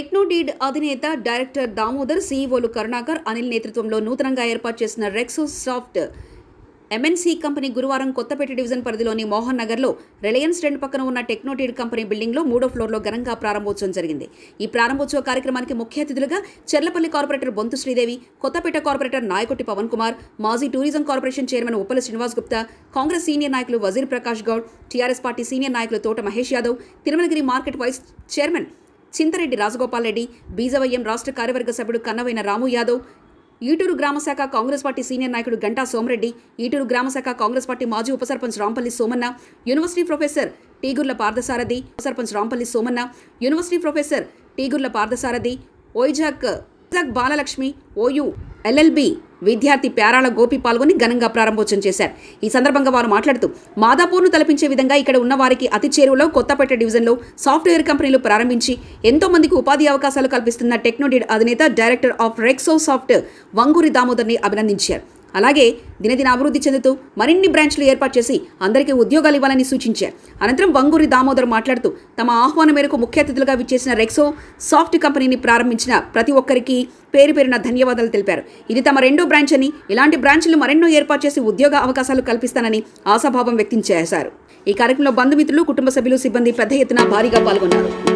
టెక్నోడీడ్ అధినేత డైరెక్టర్ దామోదర్ సీఈఓలు కరుణాకర్ అనిల్ నేతృత్వంలో నూతనంగా ఏర్పాటు చేసిన రెక్సో సాఫ్ట్ ఎంఎన్సీ కంపెనీ గురువారం కొత్తపేట డివిజన్ పరిధిలోని మోహన్ నగర్లో రిలయన్స్ ట్రెండ్ పక్కన ఉన్న టెక్నోటీడ్ కంపెనీ బిల్డింగ్లో మూడో ఫ్లోర్లో ఘనంగా ప్రారంభోత్సవం జరిగింది. ఈ ప్రారంభోత్సవ కార్యక్రమానికి ముఖ్య అతిథులుగా చెర్లపల్లి కార్పొరేటర్ బొంతు శ్రీదేవి కొత్తపేట కార్పొరేటర్ నాయకొట్టి పవన్ కుమార్ మాజీ tourism corporation chairman Uppala Srinivas Gupta Congress senior నాయకులు Wazir Prakash Goud TRS party senior నాయకులు Thota Mahesh Yadav Thirumalagiri market vice chairman Chintareddy Rajagopal Reddy BJYM రాష్ట్ర కార్యవర్గ సభ్యుడు కన్నవైన రాము యాదవ్ ఈటూరు గ్రామశాఖ కాంగ్రెస్ పార్టీ సీనియర్ నాయకుడు గంటా సోమరెడ్డి ఈటూరు గ్రామశాఖ కాంగ్రెస్ పార్టీ మాజీ ఉప సర్పంచ్ రాంపల్లి సోమన్న యూనివర్సిటీ ప్రొఫెసర్ టీగుర్ల పార్థసారథి ఉప సర్పంచ్ రాంపల్లి సోమన్న యూనివర్సిటీ ప్రొఫెసర్ టీగుర్ల పార్థసారథి ఓయిజాక్ వైజాగ్ బాలలక్ష్మి ఓయు ఎల్ఎల్బి విద్యార్థి ప్యారాల గోపి పాల్గొని ఘనంగా ప్రారంభోత్సవం చేశారు. ఈ సందర్భంగా వారు మాట్లాడుతూ మాదాపూర్ను తలపించే విధంగా ఇక్కడ ఉన్న వారికి అతి చేరువలో కొత్తపేట డివిజన్లో సాఫ్ట్వేర్ కంపెనీలు ప్రారంభించి ఎంతో మందికి ఉపాధి అవకాశాలు కల్పిస్తున్న టెక్నోడిడ్ అధినేత director of Rexo soft Vanguri దామోదర్ని అభినందించారు. అలాగే దినదిన అభివృద్ధి చెందుతూ మరిన్ని బ్రాంచ్లు ఏర్పాటు చేసి అందరికీ ఉద్యోగాలు ఇవ్వాలని సూచించారు. అనంతరం వంగూరి దామోదర్ మాట్లాడుతూ తమ ఆహ్వానం మేరకు ముఖ్య అతిథులుగా విచ్చేసిన రెక్సో సాఫ్ట్ కంపెనీని ప్రారంభించిన ప్రతి ఒక్కరికి పేరు పేరున ధన్యవాదాలు తెలిపారు. ఇది తమ రెండో బ్రాంచ్ అని ఇలాంటి బ్రాంచ్లు మరెన్నో ఏర్పాటు చేసి ఉద్యోగ అవకాశాలు కల్పిస్తానని ఆశాభావం వ్యక్తం చేశారు. ఈ కార్యక్రమంలో బంధుమిత్రులు కుటుంబ సభ్యులు సిబ్బంది పెద్ద ఎత్తున భారీగా పాల్గొన్నారు.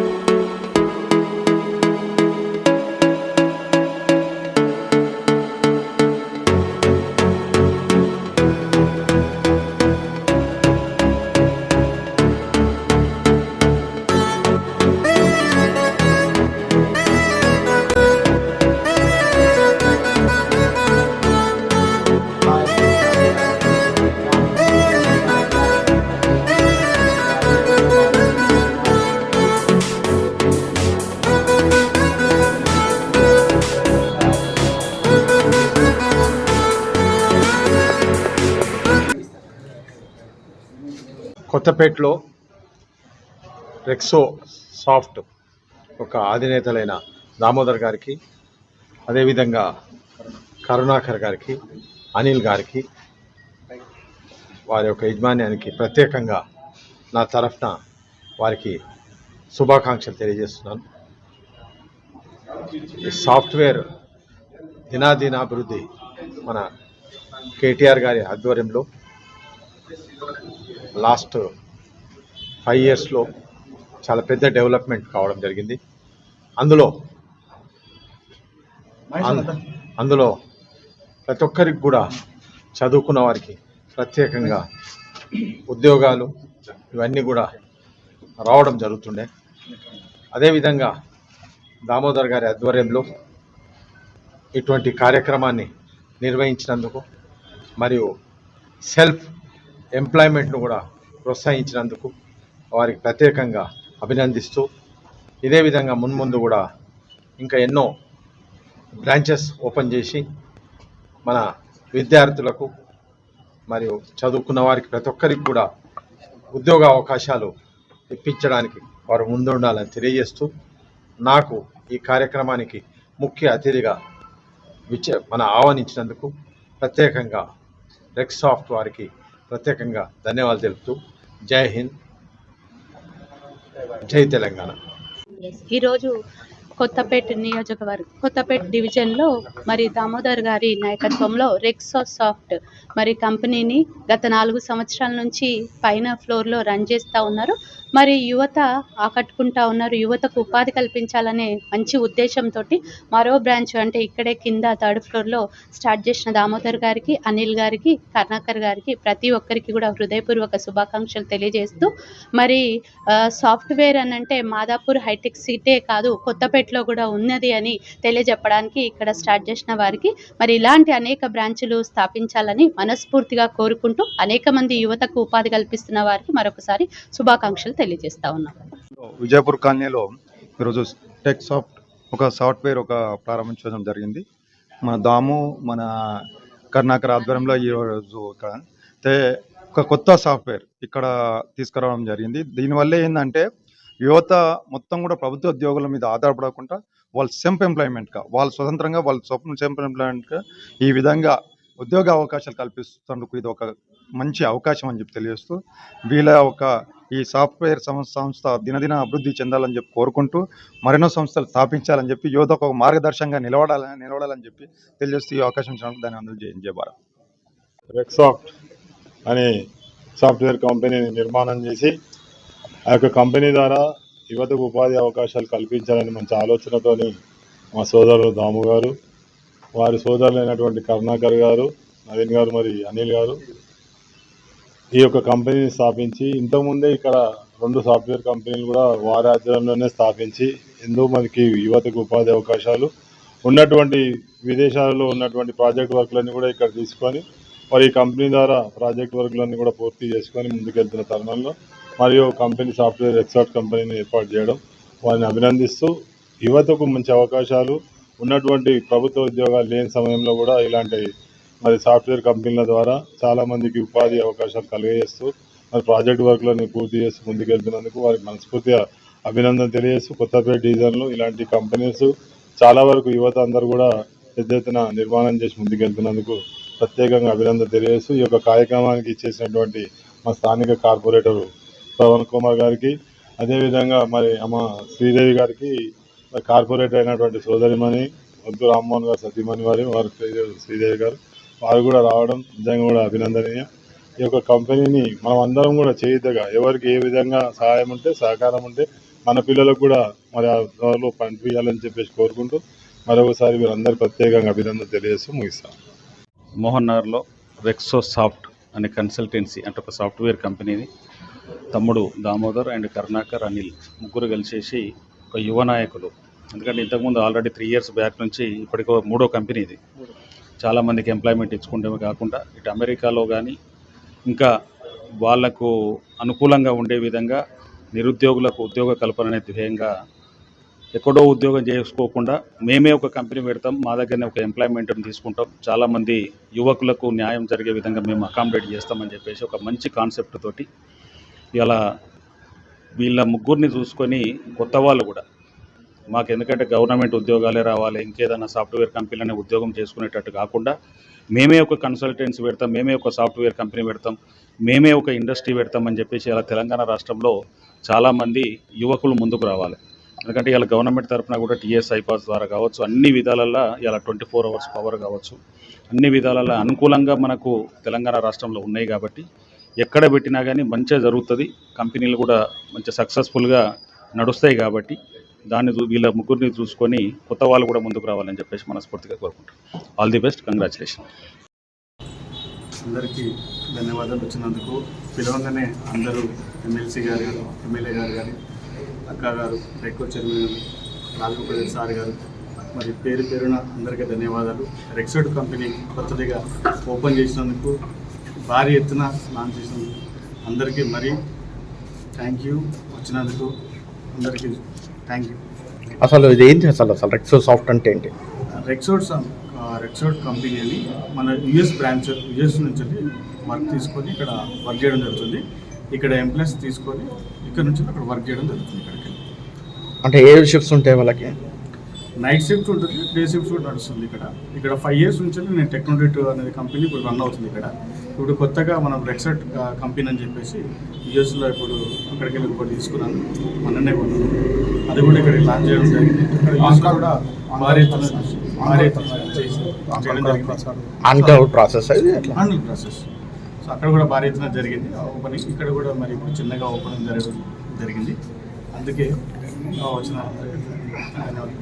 కొత్తపేటలో రెక్సో సాఫ్ట్ ఒక అధినేతలైన దామోదర్ గారికి అదేవిధంగా కరుణాకర్ గారికి అనిల్ గారికి వారి యొక్క యజమాన్యానికి ప్రత్యేకంగా నా తరఫున వారికి శుభాకాంక్షలు తెలియజేస్తున్నాను. ఈ సాఫ్ట్వేర్ దినాదినాభివృద్ధి మన కేటీఆర్ గారి ఆధ్వర్యంలో లాస్ట్ ఫైవ్ ఇయర్స్లో చాలా పెద్ద డెవలప్మెంట్ కావడం జరిగింది. అందులో అందులో ప్రతి ఒక్కరికి కూడా చదువుకున్న వారికి ప్రత్యేకంగా ఉద్యోగాలు ఇవన్నీ కూడా రావడం జరుగుతుండే. అదేవిధంగా దామోదర్ గారి ఆధ్వర్యంలో ఇటువంటి కార్యక్రమాన్ని నిర్వహించినందుకు మరియు సెల్ఫ్ ఎంప్లాయ్మెంట్ను కూడా ప్రోత్సహించినందుకు వారికి ప్రత్యేకంగా అభినందిస్తూ ఇదే విధంగా మున్ముందు కూడా ఇంకా ఎన్నో బ్రాంచెస్ ఓపెన్ చేసి మన విద్యార్థులకు మరియు చదువుకున్న వారికి ప్రతి ఒక్కరికి కూడా ఉద్యోగ అవకాశాలు ఇప్పించడానికి వారు ముందుండాలని తెలియజేస్తూ నాకు ఈ కార్యక్రమానికి ముఖ్య అతిథిగా విచ మన ఆహ్వానించినందుకు ప్రత్యేకంగా రెక్సాఫ్ట్ వారికి ప్రత్యేకంగా ధన్యవాదాలు తెలుపుతూ జై హింద్ జై తెలంగాణ. ఈరోజు కొత్తపేట నియోజకవర్గం కొత్తపేట డివిజన్లో మరి దామోదర్ గారి నాయకత్వంలో రెక్సో సాఫ్ట్ మరి కంపెనీని గత నాలుగు సంవత్సరాల నుంచి పైన ఫ్లోర్లో రన్ చేస్తూ ఉన్నారు. మరి యువత ఆకట్టుకుంటా ఉన్నారు. యువతకు ఉపాధి కల్పించాలనే మంచి ఉద్దేశంతో మరో బ్రాంచ్ అంటే ఇక్కడే కింద థర్డ్ ఫ్లోర్లో స్టార్ట్ చేసిన దామోదర్ గారికి అనిల్ గారికి కర్ణాకర్ గారికి ప్రతి ఒక్కరికి కూడా హృదయపూర్వక శుభాకాంక్షలు తెలియజేస్తూ మరి సాఫ్ట్వేర్ అని అంటే మాదాపూర్ హైటెక్ సిటీ కాదు కొత్తపేట మార్కెట్లో కూడా ఉన్నది అని తెలియజెప్పడానికి ఇక్కడ స్టార్ట్ చేసిన వారికి మరి ఇలాంటి అనేక బ్రాంచులు స్థాపించాలని మనస్ఫూర్తిగా కోరుకుంటూ అనేక మంది యువతకు ఉపాధి కల్పిస్తున్న వారికి మరొకసారి శుభాకాంక్షలు తెలియజేస్తా ఉన్నాం. విజయపూర్ కాలనీలో ఈరోజు టెక్ సాఫ్ట్ ఒక సాఫ్ట్వేర్ ఒక ప్రారంభించడం జరిగింది. మన దాము మన కర్ణాకర్ ఆధ్వర్యంలో ఈరోజు ఇక్కడ అయితే ఒక కొత్త సాఫ్ట్వేర్ ఇక్కడ తీసుకురావడం జరిగింది. దీనివల్ల ఏంటంటే యువత మొత్తం కూడా ప్రభుత్వ ఉద్యోగుల మీద ఆధారపడకుండా వాళ్ళు సెల్ఫ్ ఎంప్లాయ్మెంట్గా వాళ్ళు స్వతంత్రంగా వాళ్ళ స్వప్న సెల్ఫ్ ఎంప్లాయ్మెంట్గా ఈ విధంగా ఉద్యోగ అవకాశాలు కల్పిస్తున్నందుకు ఇది ఒక మంచి అవకాశం అని చెప్పి తెలియజేస్తూ వీళ్ళ ఒక ఈ సాఫ్ట్వేర్ సంస్థ సంస్థ దినదిన అభివృద్ధి చెందాలని చెప్పి కోరుకుంటూ మరెన్నో సంస్థలు స్థాపించాలని చెప్పి యువతకు ఒక మార్గదర్శకంగా నిలబడాలని నిలబడాలని చెప్పి తెలియజేస్తూ ఈ అవకాశం ఇచ్చినందుకు దాని అందరూ జై జై భారత్. రెక్సాఫ్ట్ అనే సాఫ్ట్వేర్ కంపెనీని నిర్మాణం చేసి ఆ యొక్క కంపెనీ ద్వారా యువతకు ఉపాధి అవకాశాలు కల్పించాలని మంచి ఆలోచనతోని మా సోదరులు దాము గారు వారి సోదరులైనటువంటి కరుణాకర్ గారు నవీన్ గారు మరి అనిల్ గారు ఈ యొక్క కంపెనీని స్థాపించి ఇంతకుముందే ఇక్కడ రెండు సాఫ్ట్వేర్ కంపెనీలు కూడా వారి ఆధ్వర్యంలోనే స్థాపించి ఎంతో మనకి యువతకు ఉపాధి అవకాశాలు ఉన్నటువంటి విదేశాలలో ఉన్నటువంటి ప్రాజెక్ట్ వర్క్లన్నీ కూడా ఇక్కడ తీసుకొని మరి ఈ కంపెనీ ద్వారా ప్రాజెక్ట్ వర్క్లన్నీ కూడా పూర్తి చేసుకొని ముందుకెళ్తున్న తరుణంలో మరియు కంపెనీ సాఫ్ట్వేర్ ఎక్స్పర్ట్ కంపెనీని ఏర్పాటు చేయడం వారిని అభినందిస్తూ యువతకు మంచి అవకాశాలు ఉన్నటువంటి ప్రభుత్వ ఉద్యోగాలు లేని సమయంలో కూడా ఇలాంటి మరి సాఫ్ట్వేర్ కంపెనీల ద్వారా చాలామందికి ఉపాధి అవకాశాలు కలిగజేస్తూ మరి ప్రాజెక్ట్ వర్క్లను పూర్తి చేసి ముందుకెళ్తున్నందుకు వారికి మనస్ఫూర్తిగా అభినందన తెలియజేస్తూ కొత్తపేట డివిజన్లో ఇలాంటి కంపెనీస్ చాలా వరకు యువత అందరూ కూడా పెద్ద ఎత్తున నిర్మాణం చేసి ముందుకెళ్తున్నందుకు ప్రత్యేకంగా అభినందన తెలియజేస్తూ ఈ యొక్క కార్యక్రమానికి ఇచ్చేసినటువంటి మా స్థానిక కార్పొరేటర్ పవన్ కుమార్ గారికి అదేవిధంగా మరి అమ్మ శ్రీదేవి గారికి కార్పొరేటర్ అయినటువంటి సోదరిమణి వద్దు రామ్మోహన్ గారు సతీమణి వారి వారి శ్రీదేవి గారు వారు కూడా రావడం నిజంగా కూడా అభినందనీయం. ఈ యొక్క కంపెనీని మనం అందరం కూడా చేయిద్దగా ఎవరికి ఏ విధంగా సహాయం ఉంటే సహకారం ఉంటే మన పిల్లలకు కూడా మరి ఆ త్వరలో పంపించాలని చెప్పేసి కోరుకుంటూ మరొకసారి మీరు అందరు ప్రత్యేకంగా అభినందన తెలియజేస్తూ ముగిస్తాం మోహన్ నగర్లో రెక్సో సాఫ్ట్ అనే కన్సల్టెన్సీ అంటే ఒక సాఫ్ట్వేర్ కంపెనీని తమ్ముడు దామోదర్ అండ్ కరుణాకర్ అనిల్ ముగ్గురు కలిసేసి ఒక యువ నాయకులు. ఎందుకంటే ఇంతకుముందు ఆల్రెడీ త్రీ ఇయర్స్ బ్యాక్ నుంచి ఇప్పటికో మూడో కంపెనీ ఇది చాలామందికి ఎంప్లాయ్మెంట్ ఇచ్చుకుంటే కాకుండా ఇటు అమెరికాలో కానీ ఇంకా వాళ్ళకు అనుకూలంగా ఉండే విధంగా నిరుద్యోగులకు ఉద్యోగ కల్పన అనే ధ్యేయంగా ఎక్కడో ఉద్యోగం చేసుకోకుండా మేమే ఒక కంపెనీ పెడతాం మా దగ్గరనే ఒక ఎంప్లాయ్మెంట్ని తీసుకుంటాం. చాలామంది యువకులకు న్యాయం జరిగే విధంగా మేము అకామిడేట్ చేస్తామని చెప్పేసి ఒక మంచి కాన్సెప్ట్ తోటి ఇలా వీళ్ళ ముగ్గురిని చూసుకొని కొత్త వాళ్ళు కూడా మాకు ఎందుకంటే గవర్నమెంట్ ఉద్యోగాలే రావాలి ఇంకేదైనా సాఫ్ట్వేర్ కంపెనీలనే ఉద్యోగం చేసుకునేటట్టు కాకుండా మేమే ఒక కన్సల్టెన్సీ పెడతాం మేమే ఒక సాఫ్ట్వేర్ కంపెనీ పెడతాం మేమే ఒక ఇండస్ట్రీ పెడతామని చెప్పేసి ఇలా తెలంగాణ రాష్ట్రంలో చాలామంది యువకులు ముందుకు రావాలి. ఎందుకంటే ఇలా గవర్నమెంట్ తరఫున కూడా టీఎస్ ఐపాస్ ద్వారా కావచ్చు అన్ని విధాలల్లో ఇలా ట్వంటీ ఫోర్ అవర్స్ పవర్ కావచ్చు. అన్ని విధాలల్లో అనుకూలంగా మనకు తెలంగాణ రాష్ట్రంలో ఉన్నాయి కాబట్టి ఎక్కడ పెట్టినా కానీ మంచిగా జరుగుతుంది. కంపెనీలు కూడా మంచి సక్సెస్ఫుల్గా నడుస్తాయి కాబట్టి దాన్ని వీళ్ళ ముగ్గురిని చూసుకొని కొత్త వాళ్ళు కూడా ముందుకు రావాలని చెప్పేసి మనస్ఫూర్తిగా కోరుకుంటాం ఆల్ ది బెస్ట్ కంగ్రాచులేషన్ అందరికీ ధన్యవాదాలు వచ్చినందుకు. పిలవంగానే అందరూ ఎమ్మెల్సీ గారు కానీ ఎమ్మెల్యే గారు కానీ అక్క గారు రెక్కో చైర్మన్ రాజగోపాల్ సార్ గారు మరి పేరు పేరున అందరికీ ధన్యవాదాలు. రెక్సైడ్ కంపెనీ కొత్తదిగా ఓపెన్ చేసినందుకు భారీ ఎత్తున లాంచ్ చేసినందుకు అందరికీ మరి థ్యాంక్ యూ వచ్చినందుకు అందరికీ థ్యాంక్ యూ అసలు ఇది ఏంటి అసలు? అసలు రెక్సో సాఫ్ట్ అంటే ఏంటి? రెక్సోడ్ రెక్సోడ్ కంపెనీ అని మన యుఎస్ బ్రాంచ్ యుఎస్ నుంచి వర్క్ తీసుకొని ఇక్కడ వర్క్ చేయడం జరుగుతుంది. ఇక్కడ ఎంప్లాయీస్ తీసుకొని ఇక్కడ నుంచి అక్కడ వర్క్ చేయడం జరుగుతుంది ఇక్కడికి. అంటే ఏ షిఫ్ట్స్ ఉంటాయి వాళ్ళకి? నైట్ షిఫ్ట్ ఉంటుంది డే షిఫ్ట్ కూడా నడుస్తుంది ఇక్కడ. ఇక్కడ ఫైవ్ ఇయర్స్ నుంచి నేను టెక్నాలజీ అనేది కంపెనీ ఇప్పుడు రన్ అవుతుంది ఇక్కడ. ఇప్పుడు కొత్తగా మనం రెక్సెట్ కంపెనీ అని చెప్పేసి యూఎస్లో ఇప్పుడు అక్కడికి వెళ్ళి ఒకటి తీసుకున్నాను. మొన్ననే కొన్నాను. అది కూడా ఇక్కడ లాంచ్ చేయడం జరిగింది. ఇక్కడ కూడా భారీ భారీ చేయడం జరిగింది. ప్రాసెస్ సో అక్కడ కూడా భారీ ఎత్తున జరిగింది. ఓపెనింగ్ ఇక్కడ కూడా మరి ఇప్పుడు చిన్నగా ఓపెనింగ్ జరగడం జరిగింది. అందుకే వచ్చిన ధన్యవాదాలు